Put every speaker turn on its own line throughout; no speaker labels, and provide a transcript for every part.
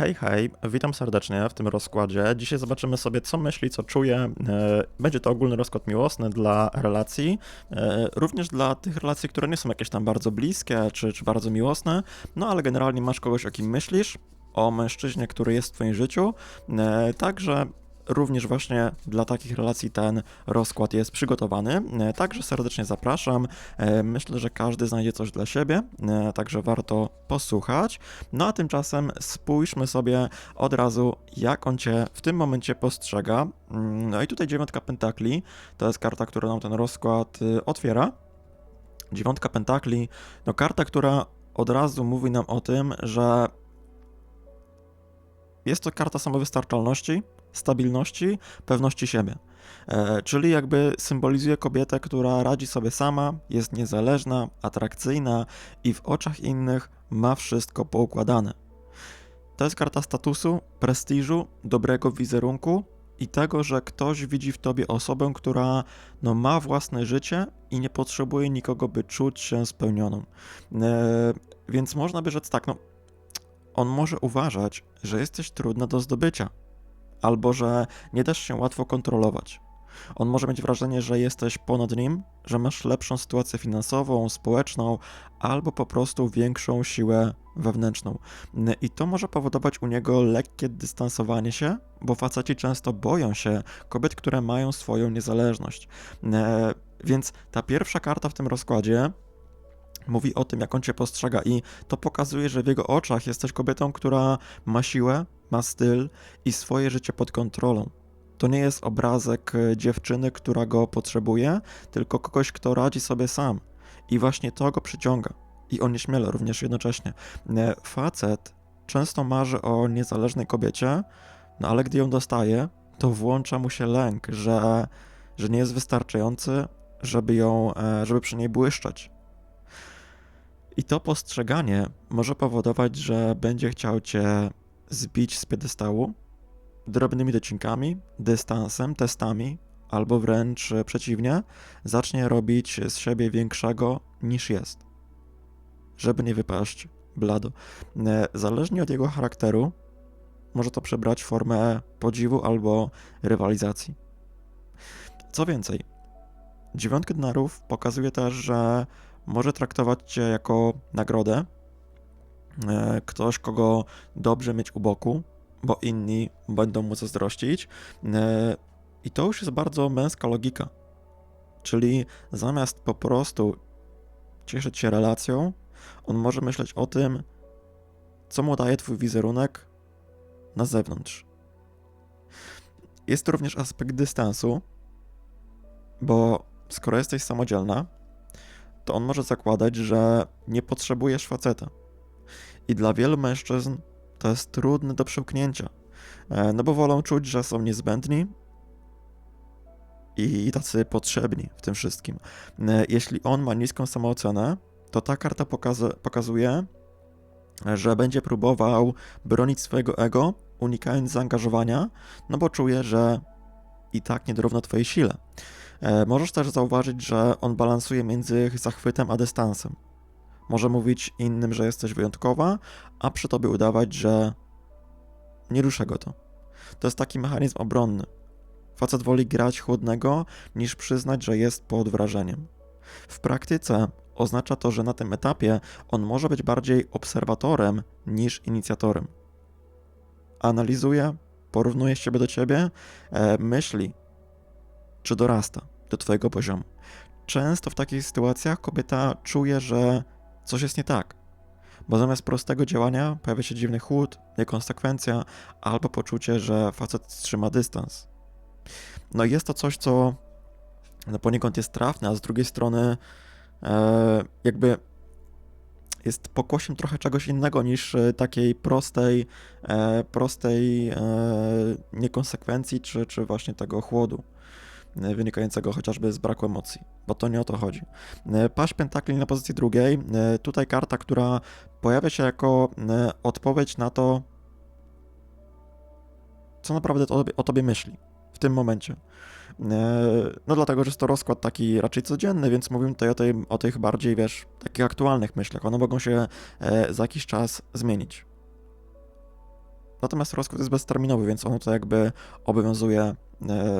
Hej, hej, witam serdecznie w tym rozkładzie. Dzisiaj zobaczymy sobie, co myśli, co czuje. E, Będzie to ogólny rozkład miłosny dla relacji, e, również dla tych relacji, które nie są jakieś tam bardzo bliskie czy, czy bardzo miłosne, no ale generalnie masz kogoś, o kim myślisz, o mężczyźnie, który jest w twoim życiu, e, także również właśnie dla takich relacji ten rozkład jest przygotowany. E, Także serdecznie zapraszam. E, Myślę, że każdy znajdzie coś dla siebie, e, także warto posłuchać. No a tymczasem spójrzmy sobie od razu, jak on cię w tym momencie postrzega. Mm, No i tutaj dziewiątka pentakli to jest karta, która nam ten rozkład y, otwiera. Dziewiątka pentakli, no karta, która od razu mówi nam o tym, że jest to karta samowystarczalności, stabilności, pewności siebie. E, czyli jakby symbolizuje kobietę, która radzi sobie sama, jest niezależna, atrakcyjna i w oczach innych ma wszystko poukładane. To jest karta statusu, prestiżu, dobrego wizerunku i tego, że ktoś widzi w tobie osobę, która no, ma własne życie i nie potrzebuje nikogo, by czuć się spełnioną. E, więc można by rzec tak, no, on może uważać, że jesteś trudna do zdobycia, albo że nie dasz się łatwo kontrolować. On może mieć wrażenie, że jesteś ponad nim, że masz lepszą sytuację finansową, społeczną, albo po prostu większą siłę wewnętrzną. I to może powodować u niego lekkie dystansowanie się, bo faceci często boją się kobiet, które mają swoją niezależność. E, Więc ta pierwsza karta w tym rozkładzie mówi o tym, jak on cię postrzega, i to pokazuje, że w jego oczach jesteś kobietą, która ma siłę, ma styl i swoje życie pod kontrolą. To nie jest obrazek e, dziewczyny, która go potrzebuje, tylko kogoś, kto radzi sobie sam. I właśnie to go przyciąga. I on nieśmiele również jednocześnie. E, Facet często marzy o niezależnej kobiecie, no ale gdy ją dostaje, to włącza mu się lęk, że, że nie jest wystarczający, żeby ją, e, żeby przy niej błyszczeć. I to postrzeganie może powodować, że będzie chciał cię zbić z piedestału drobnymi docinkami, dystansem, testami, albo wręcz przeciwnie, zacznie robić z siebie większego niż jest. Żeby nie wypaść blado. E, Zależnie od jego charakteru, może to przybrać formę podziwu albo rywalizacji. Co więcej, dziewiątka denarów pokazuje też, że może traktować cię jako nagrodę, e, ktoś, kogo dobrze mieć u boku, bo inni będą mu zazdrościć. E, I to już jest bardzo męska logika. Czyli zamiast po prostu cieszyć się relacją, on może myśleć o tym, co mu daje twój wizerunek na zewnątrz. Jest to również aspekt dystansu, bo skoro jesteś samodzielna, to on może zakładać, że nie potrzebujesz faceta. I dla wielu mężczyzn to jest trudne do przełknięcia. E, No bo wolą czuć, że są niezbędni i tacy potrzebni w tym wszystkim. E, Jeśli on ma niską samoocenę, to ta karta pokaza- pokazuje, że będzie próbował bronić swojego ego, unikając zaangażowania, no bo czuje, że i tak nie dorówna twojej sile. E, Możesz też zauważyć, że on balansuje między zachwytem a dystansem. Może mówić innym, że jesteś wyjątkowa, a przy tobie udawać, że nie ruszę go to. To jest taki mechanizm obronny. Facet woli grać chłodnego, niż przyznać, że jest pod wrażeniem. W praktyce oznacza to, że na tym etapie on może być bardziej obserwatorem niż inicjatorem. Analizuje, porównuje siebie do ciebie, e, myśli, czy dorasta do twojego poziomu. Często w takich sytuacjach kobieta czuje, że coś jest nie tak, bo zamiast prostego działania pojawia się dziwny chłód, niekonsekwencja albo poczucie, że facet trzyma dystans. No i jest to coś, co no poniekąd jest trafne, a z drugiej strony e, jakby jest pokłosiem trochę czegoś innego niż e, takiej prostej, e, prostej e, niekonsekwencji, czy, czy właśnie tego chłodu wynikającego chociażby z braku emocji, bo to nie o to chodzi. E, Paść pentakli na pozycji drugiej, e, tutaj karta, która pojawia się jako e, odpowiedź na to, co naprawdę o tobie, o tobie myśli w tym momencie. E, No dlatego, że jest to rozkład taki raczej codzienny, więc mówimy tutaj o, tej, o tych bardziej, wiesz, takich aktualnych myślach. One mogą się e, za jakiś czas zmienić. Natomiast rozkład jest bezterminowy, więc ono to jakby obowiązuje, e,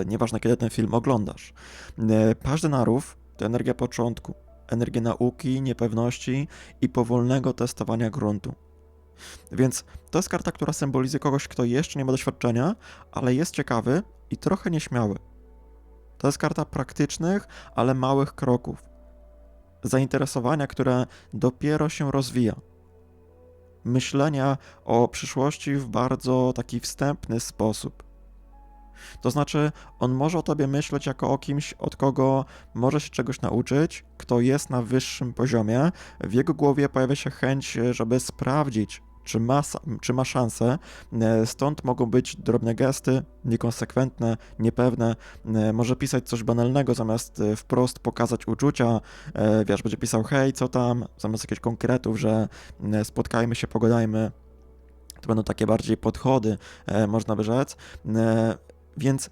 nieważne kiedy ten film oglądasz. E, paź denarów to energia początku, energia nauki, niepewności i powolnego testowania gruntu. Więc to jest karta, która symbolizuje kogoś, kto jeszcze nie ma doświadczenia, ale jest ciekawy i trochę nieśmiały. To jest karta praktycznych, ale małych kroków. Zainteresowania, które dopiero się rozwija. Myślenia o przyszłości w bardzo taki wstępny sposób. To znaczy, on może o tobie myśleć jako o kimś, od kogo może się czegoś nauczyć, kto jest na wyższym poziomie. W jego głowie pojawia się chęć, żeby sprawdzić, czy ma, czy ma szansę. E, stąd mogą być drobne gesty, niekonsekwentne, niepewne. E, może pisać coś banalnego, zamiast e, wprost pokazać uczucia. Wiesz, będzie pisał hej, co tam, zamiast jakichś konkretów, że spotkajmy się, pogadajmy. To będą takie bardziej podchody, można by rzec. Więc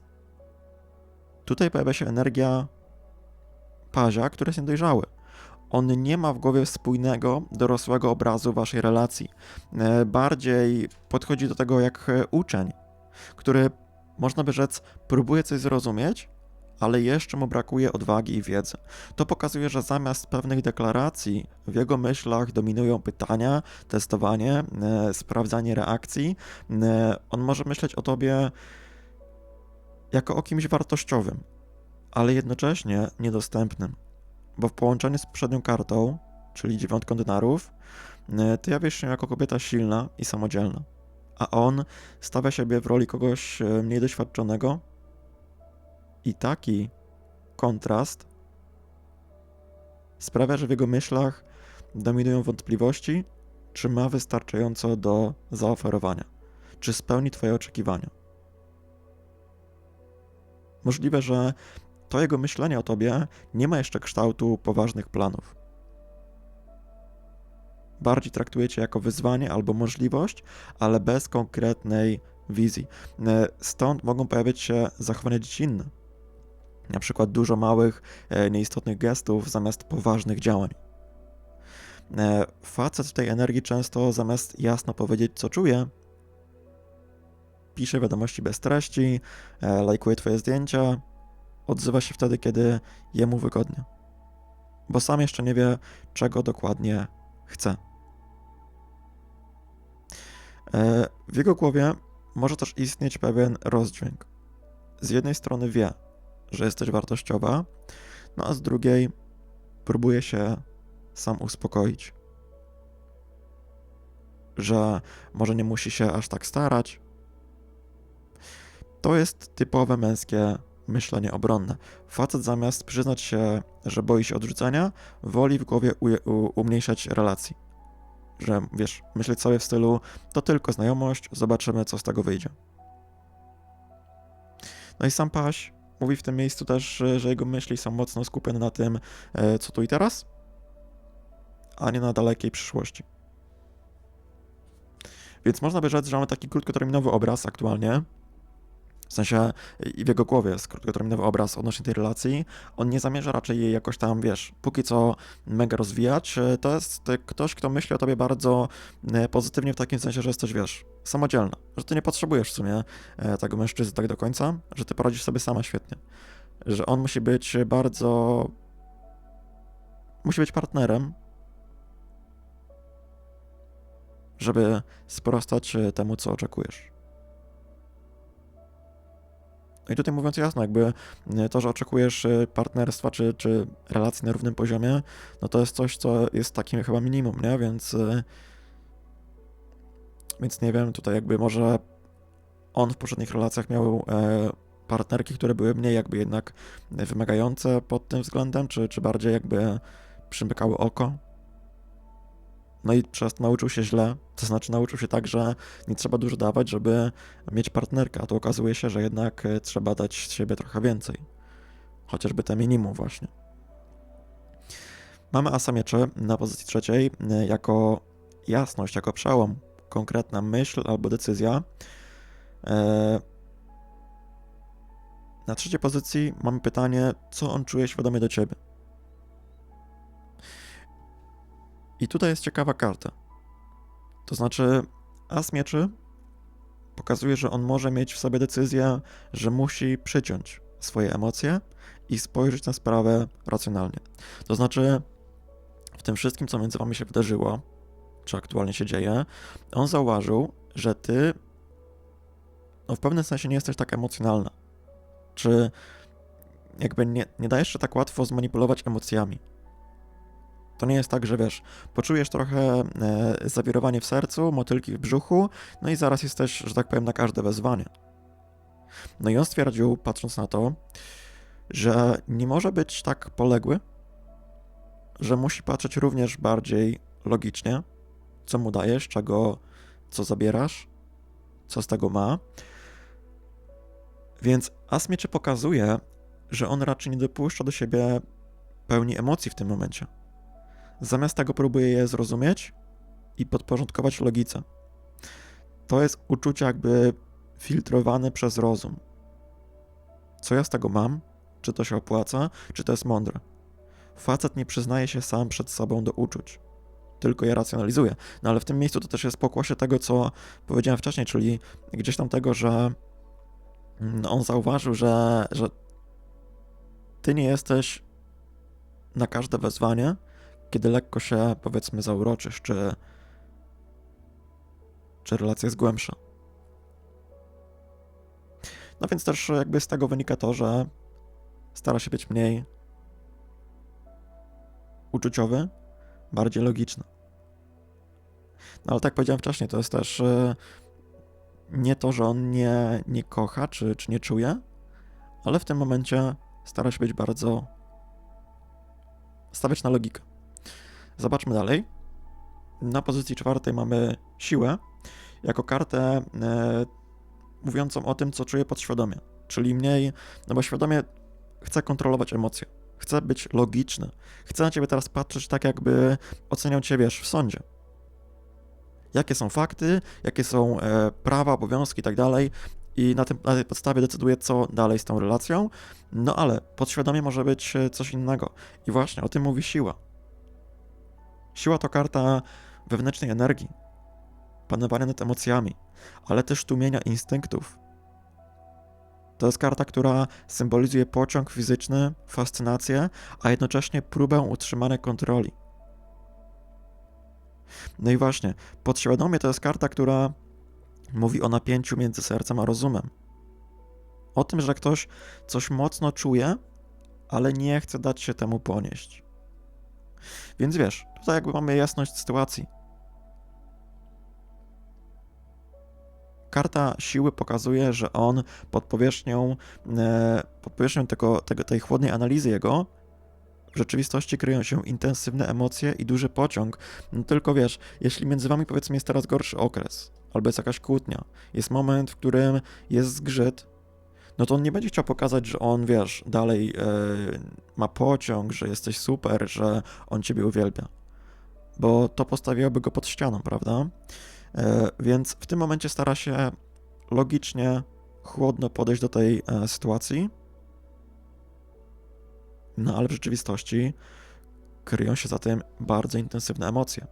tutaj pojawia się energia pazia, który jest niedojrzały on nie ma w głowie spójnego, dorosłego obrazu waszej relacji. E, bardziej podchodzi do tego jak e, uczeń, który, można by rzec, próbuje coś zrozumieć, ale jeszcze mu brakuje odwagi i wiedzy. To pokazuje, że zamiast pewnych deklaracji w jego myślach dominują pytania, testowanie, e, sprawdzanie reakcji. On może myśleć o tobie jako o kimś wartościowym, ale jednocześnie niedostępnym. Bo w połączeniu z poprzednią kartą, czyli dziewiątką denarów, e, ty jawisz się jako kobieta silna i samodzielna, a on stawia siebie w roli kogoś e, mniej doświadczonego. I taki kontrast sprawia, że w jego myślach dominują wątpliwości, czy ma wystarczająco do zaoferowania, czy spełni Twoje oczekiwania. Możliwe, że to jego myślenie o tobie nie ma jeszcze kształtu poważnych planów. Bardziej traktuje cię jako wyzwanie albo możliwość, ale bez konkretnej wizji. E, stąd mogą pojawiać się zachowania dziecinne. Na przykład dużo małych, e, nieistotnych gestów zamiast poważnych działań. E, facet tej energii często zamiast jasno powiedzieć, co czuje, pisze wiadomości bez treści, lajkuje twoje zdjęcia, odzywa się wtedy, kiedy jemu wygodnie, bo sam jeszcze nie wie, czego dokładnie chce. E, w jego głowie może też istnieć pewien rozdźwięk. Z jednej strony wie, że jesteś wartościowa, no a z drugiej próbuje się sam uspokoić. Że może nie musi się aż tak starać. To jest typowe męskie myślenie obronne. Facet zamiast przyznać się, że boi się odrzucenia, woli w głowie umniejszać relacji. Że wiesz, myśleć sobie w stylu, to tylko znajomość, zobaczymy, co z tego wyjdzie. No i sam Paś mówi w tym miejscu też, że jego myśli są mocno skupione na tym, e, co tu i teraz, a nie na dalekiej przyszłości. Więc można by rzec, że mamy taki krótkoterminowy obraz aktualnie, w sensie w jego głowie jest krótkoterminowy obraz odnośnie tej relacji. On nie zamierza raczej jej jakoś tam, wiesz, póki co mega rozwijać. To jest ktoś, kto myśli o tobie bardzo e, pozytywnie w takim sensie, że jesteś, wiesz, samodzielna. Że ty nie potrzebujesz w sumie e, tego mężczyzny tak do końca, że ty poradzisz sobie sama świetnie. Że on musi być bardzo... Musi być partnerem, żeby sprostać temu, co oczekujesz. No i tutaj mówiąc jasno, jakby e, to, że oczekujesz e, partnerstwa czy, czy relacji na równym poziomie, no to jest coś, co jest takim chyba minimum, nie? Więc, e, więc nie wiem, tutaj jakby może on w poprzednich relacjach miał partnerki, które były mniej jakby jednak wymagające pod tym względem, czy, czy bardziej jakby przymykały oko, no i przez nauczył się źle, to znaczy nauczył się tak, że nie trzeba dużo dawać, żeby mieć partnerkę, a to okazuje się, że jednak e, trzeba dać z siebie trochę więcej. Chociażby te minimum właśnie. Mamy asa miecze na pozycji trzeciej e, jako jasność, jako przełom, konkretna myśl albo decyzja. E, na trzeciej pozycji mamy pytanie, co on czuje świadomie do ciebie. I tutaj jest ciekawa karta. To znaczy, as mieczy Pokazuje, że on może mieć w sobie decyzję, że musi przyciąć swoje emocje i spojrzeć na sprawę racjonalnie. To znaczy, w tym wszystkim, co między wami się wydarzyło, czy aktualnie się dzieje, on zauważył, że ty no, w pewnym sensie nie jesteś tak emocjonalna. Czy jakby nie, nie dajesz się tak łatwo zmanipulować emocjami. To nie jest tak, że wiesz, poczujesz trochę e, zawirowanie w sercu, motylki w brzuchu, no i zaraz jesteś, że tak powiem, na każde wezwanie. No i on stwierdził, patrząc na to, że nie może być tak poległy, że musi patrzeć również bardziej logicznie, co mu dajesz, czego, co zabierasz, co z tego ma. Więc Asmiecze pokazuje, że on raczej nie dopuszcza do siebie pełni emocji w tym momencie. Zamiast tego próbuje je zrozumieć i podporządkować logice. To jest uczucie jakby filtrowane przez rozum. Co ja z tego mam? Czy to się opłaca? Czy to jest mądre? Facet nie przyznaje się sam przed sobą do uczuć, tylko je racjonalizuje. No ale w tym miejscu to też jest pokłosie tego, co powiedziałem wcześniej, czyli gdzieś tam tego, że mm, on zauważył, że, że ty nie jesteś na każde wezwanie, kiedy lekko się, powiedzmy, zauroczysz, czy, czy relacja jest głębsza. No więc też jakby z tego wynika to, że stara się być mniej uczuciowy, bardziej logiczny. No ale tak powiedziałem wcześniej, to jest też e, nie to, że on nie, nie kocha, czy, czy nie czuje, ale w tym momencie stara się być bardzo. stawiać na logikę. Zobaczmy dalej. Na pozycji czwartej mamy siłę jako kartę e, mówiącą o tym, co czuje podświadomie. Czyli mniej, no bo świadomie chce kontrolować emocje, chce być logiczny, chce na ciebie teraz patrzeć tak, jakby oceniał cię, wiesz, w sądzie. Jakie są fakty, jakie są e, prawa, obowiązki i tak dalej, i na, tym, na tej podstawie decyduje, co dalej z tą relacją. No ale podświadomie może być e, coś innego. I właśnie o tym mówi siła. Siła to karta wewnętrznej energii, panowania nad emocjami, ale też tłumienia instynktów. To jest karta, która symbolizuje pociąg fizyczny, fascynację, a jednocześnie próbę utrzymania kontroli. No i właśnie, podświadomie to jest karta, która mówi o napięciu między sercem a rozumem. O tym, że ktoś coś mocno czuje, ale nie chce dać się temu ponieść. Więc wiesz, tutaj jakby mamy jasność sytuacji. Karta siły pokazuje, że on pod powierzchnią, e, pod powierzchnią tego, tego, tej chłodnej analizy jego w rzeczywistości kryją się intensywne emocje i duży pociąg. No tylko wiesz, jeśli między wami powiedzmy jest teraz gorszy okres, albo jest jakaś kłótnia, jest moment, w którym jest zgrzyt, no to on nie będzie chciał pokazać, że on, wiesz, dalej e, ma pociąg, że jesteś super, że on ciebie uwielbia. Bo to postawiłoby go pod ścianą, prawda? E, więc w tym momencie stara się logicznie, chłodno podejść do tej e, sytuacji. No ale w rzeczywistości kryją się za tym bardzo intensywne emocje.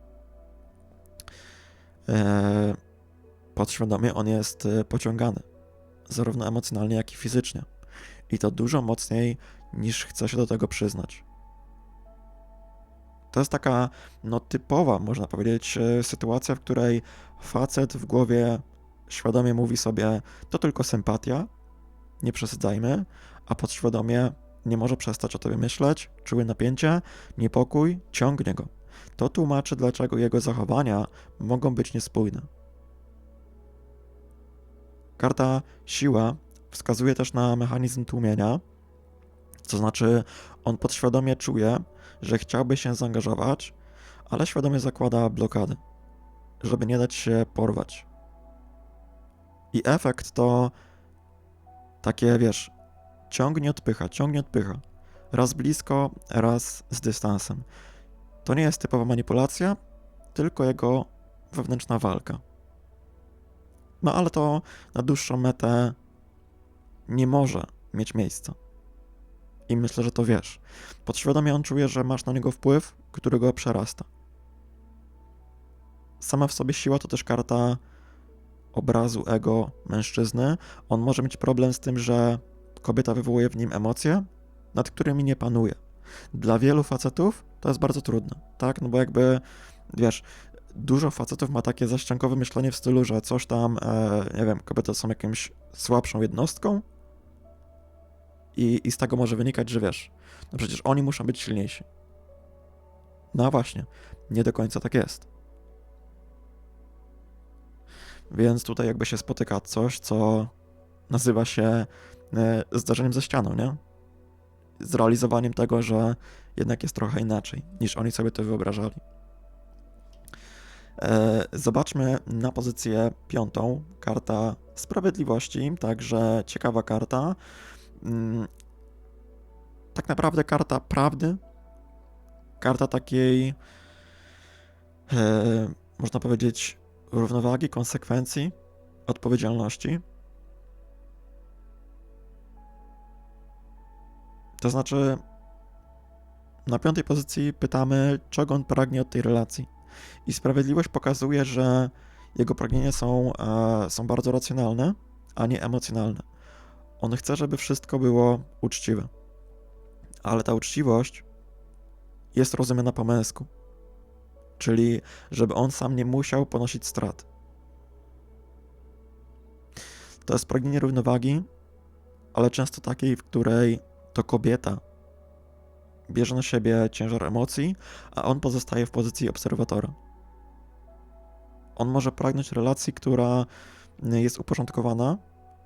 Podświadomie on jest pociągany, zarówno emocjonalnie, jak i fizycznie. I to dużo mocniej niż chce się do tego przyznać. To jest taka no, typowa, można powiedzieć, sytuacja, w której facet w głowie świadomie mówi sobie, to tylko sympatia, nie przesadzajmy, a podświadomie nie może przestać o tobie myśleć, czuły napięcie, niepokój, ciągnie go. To tłumaczy, dlaczego jego zachowania mogą być niespójne. Karta siła wskazuje też na mechanizm tłumienia, to znaczy on podświadomie czuje, że chciałby się zaangażować, ale świadomie zakłada blokady żeby nie dać się porwać. I efekt to takie, wiesz, ciągnie odpycha, ciągnie odpycha. Raz blisko, raz z dystansem. To nie jest typowa manipulacja, tylko jego wewnętrzna walka. No ale to na dłuższą metę nie może mieć miejsca. I myślę, że to wiesz. Podświadomie on czuje, że masz na niego wpływ, który go przerasta sama w sobie siła to też karta obrazu ego mężczyzny. On może mieć problem z tym, że kobieta wywołuje w nim emocje, nad którymi nie panuje. Dla wielu facetów to jest bardzo trudne, tak? No bo jakby, wiesz, dużo facetów ma takie zaściankowe myślenie w stylu, że coś tam, e, nie wiem, kobiety są jakimś słabszą jednostką i, i z tego może wynikać, że wiesz, no przecież oni muszą być silniejsi. No właśnie, nie do końca tak jest. Więc tutaj jakby się spotyka coś, co nazywa się e, zdarzeniem ze ścianą, nie? Zrealizowaniem tego, że jednak jest trochę inaczej, niż oni sobie to wyobrażali. E, zobaczmy na pozycję piątą, karta sprawiedliwości, także ciekawa karta. Mm, tak naprawdę karta prawdy, karta takiej, e, można powiedzieć, równowagi, konsekwencji, odpowiedzialności. To znaczy, na piątej pozycji pytamy, czego on pragnie od tej relacji. I sprawiedliwość pokazuje, że jego pragnienia są, e, są bardzo racjonalne, a nie emocjonalne. On chce, żeby wszystko było uczciwe. Ale ta uczciwość jest rozumiana po męsku. Czyli, żeby on sam nie musiał ponosić strat. To jest pragnienie równowagi, ale często takiej, w której to kobieta bierze na siebie ciężar emocji, a on pozostaje w pozycji obserwatora. On może pragnąć relacji, która jest uporządkowana,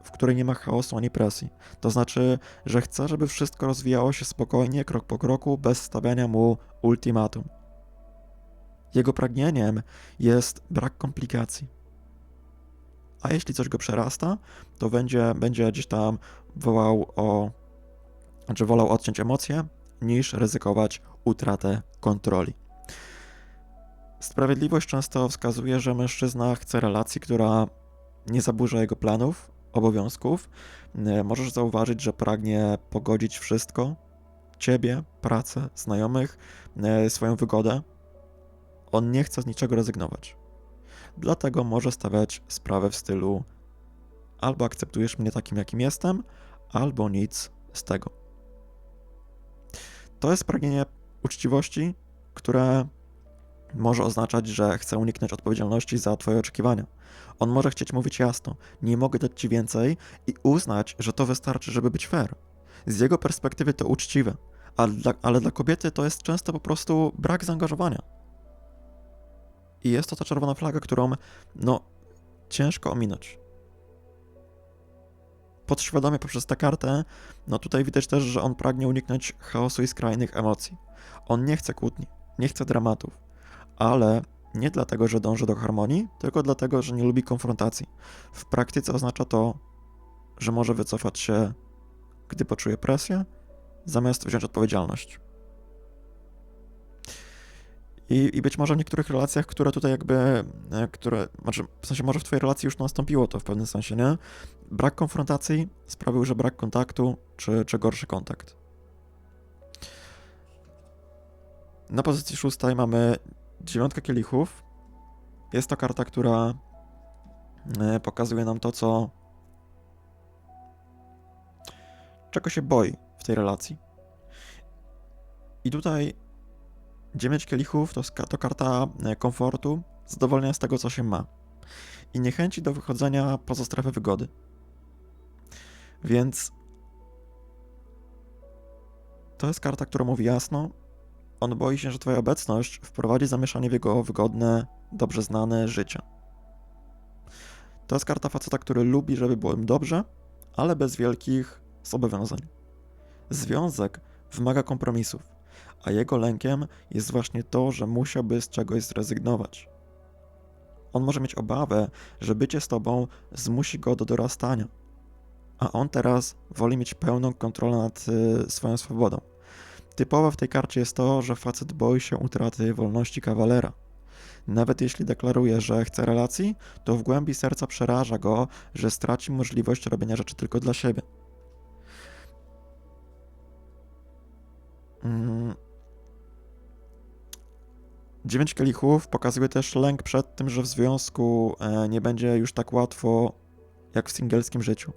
w której nie ma chaosu ani presji. To znaczy, że chce, żeby wszystko rozwijało się spokojnie, krok po kroku, bez stawiania mu ultimatum. Jego pragnieniem jest brak komplikacji. A jeśli coś go przerasta, to będzie, będzie gdzieś tam wołał o, znaczy wolał odciąć emocje, niż ryzykować utratę kontroli. Sprawiedliwość często wskazuje, że mężczyzna chce relacji, która nie zaburza jego planów, obowiązków. E, możesz zauważyć, że pragnie pogodzić wszystko ciebie, pracę, znajomych, e, swoją wygodę. On nie chce z niczego rezygnować. Dlatego może stawiać sprawę w stylu albo akceptujesz mnie takim, jakim jestem, albo nic z tego. To jest pragnienie uczciwości, które może oznaczać, że chce uniknąć odpowiedzialności za Twoje oczekiwania. On może chcieć mówić jasno: Nie mogę dać Ci więcej i uznać, że to wystarczy, żeby być fair. Z jego perspektywy to uczciwe, dla, ale dla kobiety to jest często po prostu brak zaangażowania. I jest to ta czerwona flaga, którą, no, ciężko ominąć podświadomie poprzez tę kartę, no tutaj widać też, że on pragnie uniknąć chaosu i skrajnych emocji. On nie chce kłótni, nie chce dramatów, ale nie dlatego, że dąży do harmonii, tylko dlatego, że nie lubi konfrontacji. W praktyce oznacza to, że może wycofać się, gdy poczuje presję, zamiast wziąć odpowiedzialność. I, I być może w niektórych relacjach, które tutaj jakby, e, które, znaczy w sensie może w twojej relacji już nastąpiło to w pewnym sensie, nie? Brak konfrontacji sprawił, że brak kontaktu, czy, czy gorszy kontakt. Na pozycji szóstej mamy dziewiątkę kielichów. Jest to karta, która e, pokazuje nam to, co czego się boi w tej relacji. I tutaj Dziewięć kielichów to, to karta e, komfortu, zadowolenia z tego, co się ma i niechęci do wychodzenia poza strefę wygody. Więc to jest karta, która mówi jasno, on boi się, że twoja obecność wprowadzi zamieszanie w jego wygodne, dobrze znane życie. To jest karta faceta, który lubi, żeby było im dobrze, ale bez wielkich zobowiązań. Związek wymaga kompromisów a jego lękiem jest właśnie to, że musiałby z czegoś zrezygnować. On może mieć obawę, że bycie z tobą zmusi go do dorastania, a on teraz woli mieć pełną kontrolę nad y, swoją swobodą. Typowe w tej karcie jest to, że facet boi się utraty wolności kawalera. Nawet jeśli deklaruje, że chce relacji, to w głębi serca przeraża go, że straci możliwość robienia rzeczy tylko dla siebie. Mm 9 kielichów pokazuje też lęk przed tym, że w związku e, nie będzie już tak łatwo jak w singielskim życiu.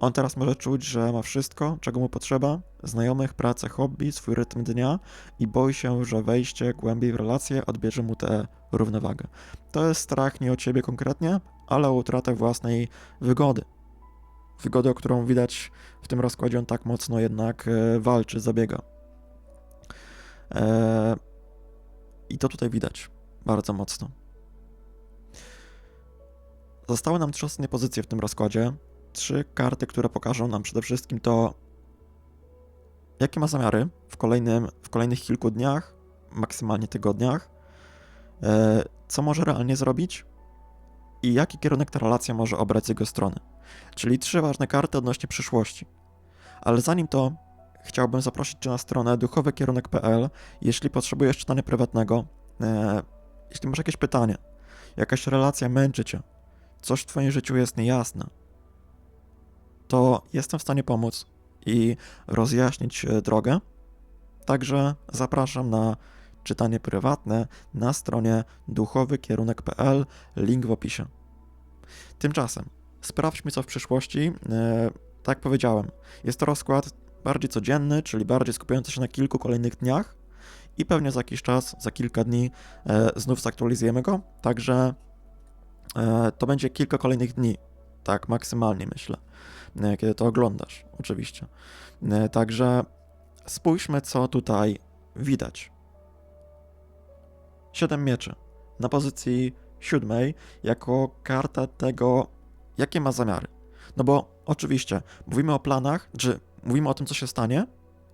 On teraz może czuć, że ma wszystko, czego mu potrzeba: znajomych, pracę, hobby, swój rytm dnia i boi się, że wejście głębiej w relację odbierze mu tę równowagę. To jest strach nie o ciebie konkretnie, ale o utratę własnej wygody. Wygody, o którą widać w tym rozkładzie, on tak mocno jednak e, walczy, zabiega. E, I to tutaj widać bardzo mocno. Zostały nam trzy ostatnie pozycje w tym rozkładzie. Trzy karty, które pokażą nam przede wszystkim to, jakie ma zamiary w, kolejnym, w kolejnych kilku dniach, maksymalnie tygodniach, e, co może realnie zrobić i jaki kierunek ta relacja może obrać z jego strony. Czyli trzy ważne karty odnośnie przyszłości. Ale zanim to, chciałbym zaprosić Cię na stronę duchowykierunek.pl. Jeśli potrzebujesz czytania prywatnego, e, jeśli masz jakieś pytanie, jakaś relacja męczy Cię, coś w Twoim życiu jest niejasne, to jestem w stanie pomóc i rozjaśnić e, drogę. Także zapraszam na czytanie prywatne na stronie duchowykierunek.pl, link w opisie. Tymczasem sprawdźmy co w przyszłości. E, tak powiedziałem, jest to rozkład bardziej codzienny, czyli bardziej skupiający się na kilku kolejnych dniach i pewnie za jakiś czas, za kilka dni e, znów zaktualizujemy go, także to będzie kilka kolejnych dni, tak maksymalnie myślę, e, kiedy to oglądasz, oczywiście. E, także spójrzmy, co tutaj widać. Siedem mieczy na pozycji siódmej jako karta tego, jakie ma zamiary. No bo oczywiście mówimy o planach, czy mówimy o tym, co się stanie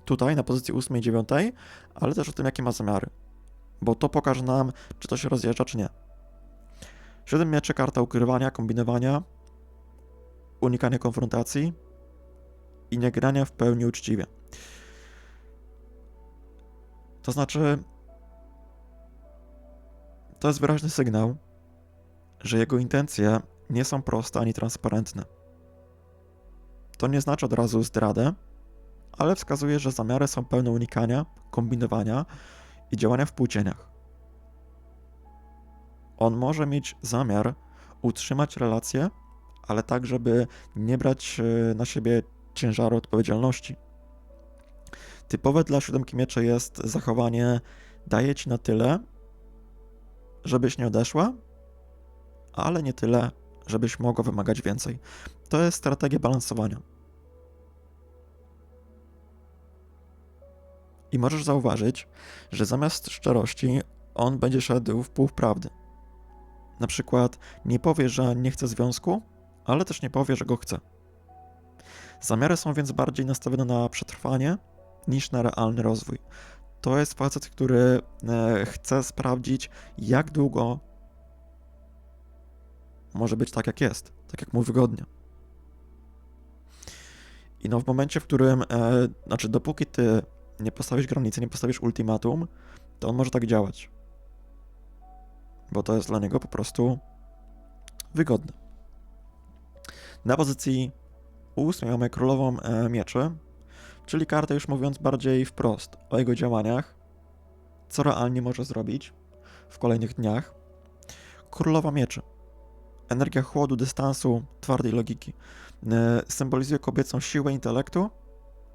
tutaj na pozycji ósmej dziewiątej, ale też o tym, jakie ma zamiary. Bo to pokaże nam, czy to się rozjeżdża, czy nie. Siedem mieczy, karta ukrywania, kombinowania, unikania konfrontacji i nie grania w pełni uczciwie. To znaczy, to jest wyraźny sygnał, że jego intencje nie są proste ani transparentne. To nie znaczy od razu zdradę, ale wskazuje, że zamiary są pełne unikania, kombinowania i działania w półcieniach. On może mieć zamiar utrzymać relacje, ale tak, żeby nie brać e, na siebie ciężaru odpowiedzialności. Typowe dla siódemki miecze jest zachowanie daje ci na tyle, żebyś nie odeszła, ale nie tyle, żebyś mogła wymagać więcej. To jest strategia balansowania. I możesz zauważyć, że zamiast szczerości on będzie szedł w pół prawdy. Na przykład nie powie, że nie chce związku, ale też nie powie, że go chce. Zamiary są więc bardziej nastawione na przetrwanie niż na realny rozwój. To jest facet, który e, chce sprawdzić, jak długo może być tak, jak jest, tak jak mu wygodnie. I no w momencie, w którym, e, znaczy dopóki ty nie postawisz granicy, nie postawisz ultimatum, to on może tak działać. Bo to jest dla niego po prostu wygodne. Na pozycji ósmej mamy królową e, mieczy, czyli kartę już mówiąc bardziej wprost o jego działaniach, co realnie może zrobić w kolejnych dniach. Królowa mieczy. Energia chłodu, dystansu, twardej logiki. E, symbolizuje kobiecą siłę intelektu,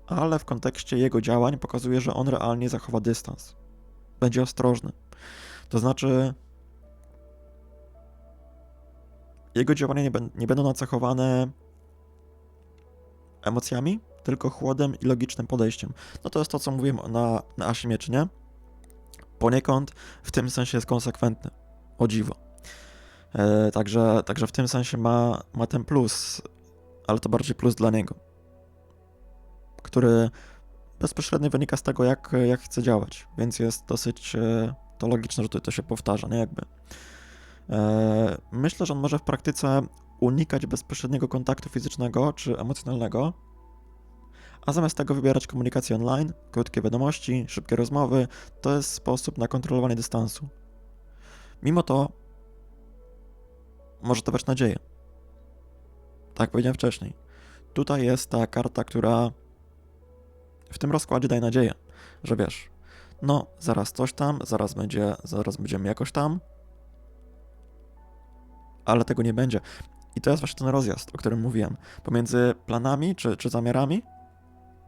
ale w kontekście jego działań pokazuje, że on realnie zachowa dystans. Będzie ostrożny. To znaczy, jego działania nie, nie będą nacechowane emocjami, tylko chłodem i logicznym podejściem. No to jest to, co mówiłem na, na Asie Mieczy, nie? Poniekąd w tym sensie jest konsekwentny. O dziwo. E, także, także w tym sensie ma, ma ten plus, ale to bardziej plus dla niego, który bezpośrednio wynika z tego, jak, jak chce działać, więc jest dosyć e, to logiczne, że to, to się powtarza, nie jakby. E, myślę, że on może w praktyce unikać bezpośredniego kontaktu fizycznego czy emocjonalnego, a zamiast tego wybierać komunikację online, krótkie wiadomości, szybkie rozmowy, to jest sposób na kontrolowanie dystansu. Mimo to może dawać nadzieję. Tak powiedziałem wcześniej. Tutaj jest ta karta, która w tym rozkładzie daje nadzieję, że wiesz, no, zaraz coś tam, zaraz będzie, zaraz będziemy jakoś tam, ale tego nie będzie. I to jest właśnie ten rozjazd, o którym mówiłem, pomiędzy planami czy, czy zamiarami,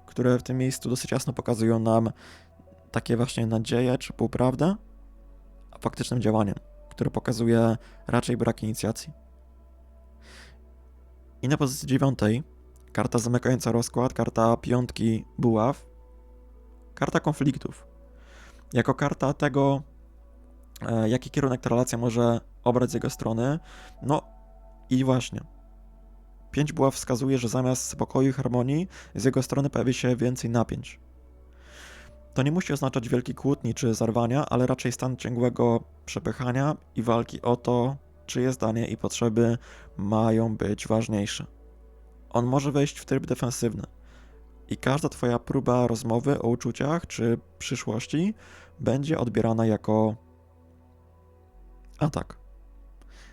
które w tym miejscu dosyć jasno pokazują nam takie właśnie nadzieje czy półprawdę, a faktycznym działaniem, które pokazuje raczej brak inicjacji. I na pozycji dziewiątej karta zamykająca rozkład, karta piątki buław, karta konfliktów. Jako karta tego, e, jaki kierunek ta relacja może obrać z jego strony. No i właśnie. Pięć buław wskazuje, że zamiast spokoju i harmonii z jego strony pojawi się więcej napięć. To nie musi oznaczać wielkiej kłótni czy zarwania, ale raczej stan ciągłego przepychania i walki o to, czyje zdanie i potrzeby mają być ważniejsze. On może wejść w tryb defensywny. I każda Twoja próba rozmowy o uczuciach czy przyszłości będzie odbierana jako atak.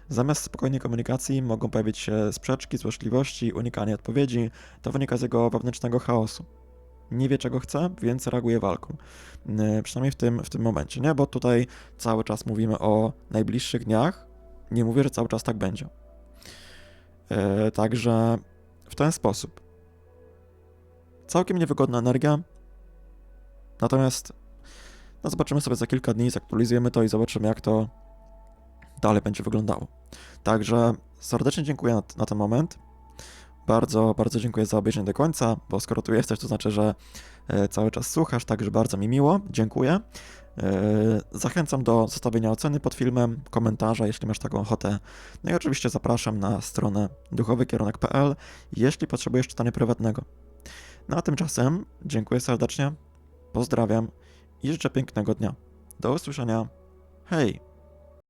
Zamiast spokojnej komunikacji mogą pojawić się sprzeczki, złośliwości, unikanie odpowiedzi. To wynika z jego wewnętrznego chaosu. Nie wie, czego chce, więc reaguje walką. Yy, Przynajmniej w tym, w tym momencie, nie? Bo tutaj cały czas mówimy o najbliższych dniach. Nie mówię, że cały czas tak będzie. Yy, Także w ten sposób. Całkiem niewygodna energia. Natomiast no zobaczymy sobie za kilka dni, zaktualizujemy to i zobaczymy, jak to dalej będzie wyglądało. Także serdecznie dziękuję na, na ten moment. Bardzo, bardzo dziękuję za obejrzenie do końca, bo skoro tu jesteś, to znaczy, że e, cały czas słuchasz, także bardzo mi miło. Dziękuję. E, Zachęcam do zostawienia oceny pod filmem, komentarza, jeśli masz taką ochotę. No i oczywiście zapraszam na stronę duchowykierunek.pl, jeśli potrzebujesz czytania prywatnego. No a tymczasem dziękuję serdecznie, pozdrawiam i życzę pięknego dnia. Do usłyszenia. Hej!